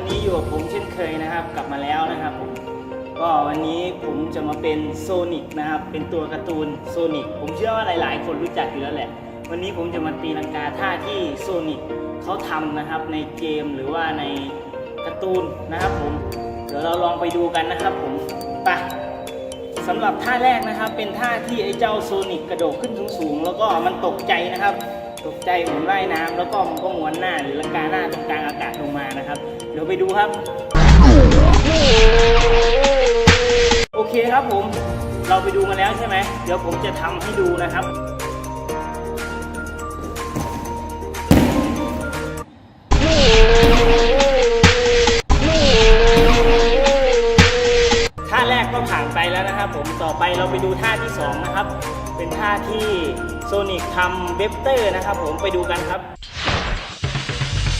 วันนี้อยู่กับผมเช่นเคยนะครับ กลับมาแล้วนะครับผมก็วันนี้ผมจะมาเป็นโซนิกนะครับ เป็นตัวการ์ตูนโซนิกผมเชื่อว่าหลาย ๆ คนรู้จักอยู่แล้วแหละ วันนี้ผมจะมาตีลังกาท่าที่โซนิกเขาทำนะครับในเกมหรือว่าในการ์ตูนนะครับผม เดี๋ยวเราลองไปดูกันนะครับผมไปสำหรับท่าแรกนะครับ เป็นท่าที่ไอ้เจ้าโซนิกกระโดดขึ้นสูง ๆ แล้วก็มันตกใจนะครับ ตกใจเหมือนว่ายน้ำแล้วก็มันก็ม้วนหน้าหรือลังกาหน้าตรงกลางอากาศลงมานะครับ เดี๋ยวไปดูครับ โอเคครับผม เราไปดูมาแล้วใช่ไหม เดี๋ยวผมจะทำให้ดูนะครับท่าแรกก็ผ่านไปแล้วนะครับผมต่อไปเราไปดูท่าที่สองนะครับเป็นท่าที่ โซนิกทำเวบเตอร์นะครับผมไปดูกันครับ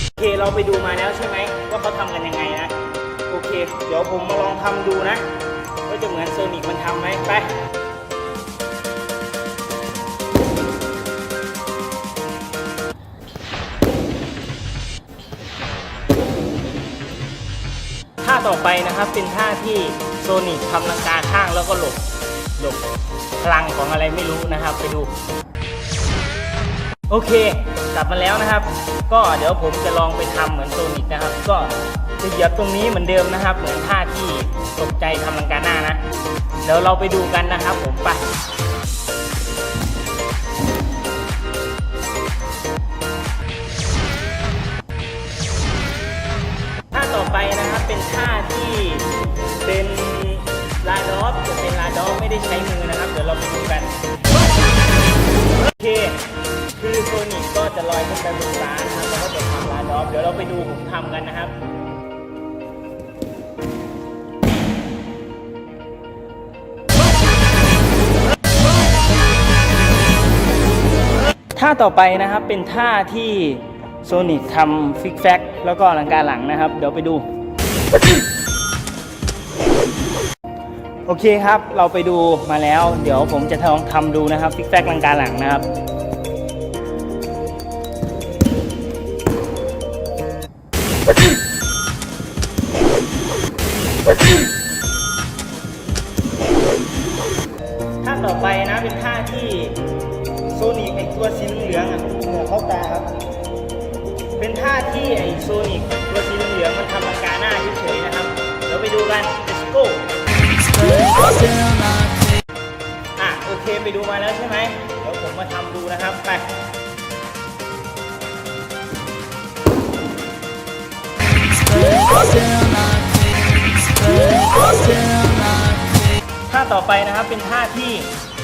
โอเคเราไปดูมาแล้วใช่ไหมว่าเขาทำกันยังไงนะ โอเค เดี๋ยวผมมาลองทำดูนะว่าจะเหมือนโซนิกมันทำไหมไปท่าต่อไปนะครับเป็นท่าที่โซนิกทำลังกาข้างแล้วก็หลบหลบพลังของอะไรไม่รู้นะครับ ไปดู โอเค กลับมาแล้วนะครับ ก็เดี๋ยวผมจะลองไปทำเหมือนโซนิกนะครับ ก็จะเหยียบตรงนี้เหมือนเดิมนะครับ เหมือนท่าที่ตกใจทำลังกาหน้านะ เดี๋ยวเราไปดูกันนะครับ ผมไปท่าต่อไปนะครับเป็นท่าที่เป็นลาดอฟจะเป็นลาดอฟไม่ได้ใช้มือนะครับ เดี๋ยวเราไปดูกัน จะลอยขึ้นไปบนฟ้านะครับแล้วก็จะทำลาดอฟเดี๋ยวเราไปดูผมทำกันนะครับท่าต่อไปนะครับเป็นท่าที่โซนิกทำฟิกแฟกแล้วก็ลังกาหลังนะครับ เดี๋ยวไปดู โอเคครับเราไปดูมาแล้ว เดี๋ยวผมจะลองทำดูนะครับฟิกแฟกลังกาหลังนะครับ ท่าต่อไปนะเป็นท่าที่โซนิกไอตัวสีเหลืองอะเหนือเข้าตาครับ เป็นท่าที่ไอโซนิกตัวสีเหลืองมันทำอาการหน้าเฉยๆนะครับเดี๋ยวไปดูกัน let's go อะโอเคไปดูมาแล้วใช่ไหมเดี๋ยวผมมาทำดูนะครับไป ท่าต่อไปนะครับเป็นท่าที่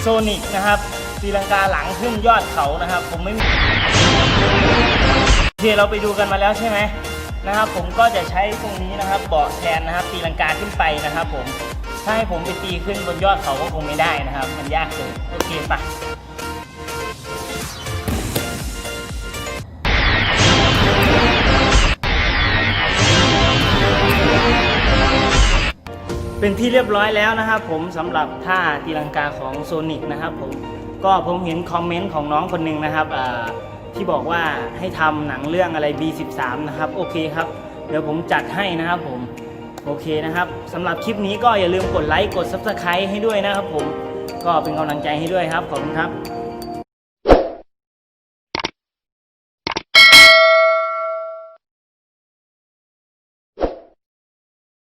โซนิกนะครับตีลังกาหลังขึ้นยอดเขานะครับ ผมไม่มีโอเคเราไปดูกันมาแล้วใช่ไหมนะครับ ผมก็จะใช้ตรงนี้นะครับเบาะแทนนะครับตีลังกาขึ้นไปนะครับ ผมถ้าให้ผมไปตีขึ้นบนยอดเขาก็คงไม่ได้นะครับ มันยากเกินโอเคปะ เป็นที่เรียบร้อยแล้วนะครับผมสำหรับท่าตีลังกาของโซนิกนะครับผมก็ผมเห็นคอมเมนต์ของน้องคนหนึ่งนะครับที่บอกว่าให้ทำหนังเรื่องอะไร B13 นะครับโอเคครับ เดี๋ยวผมจัดให้นะครับผมโอเคนะครับสำหรับคลิปนี้ก็อย่าลืมกดไลค์กด Subscribe ให้ด้วยนะครับผมก็เป็นกำลังใจให้ด้วยครับ ขอบคุณครับ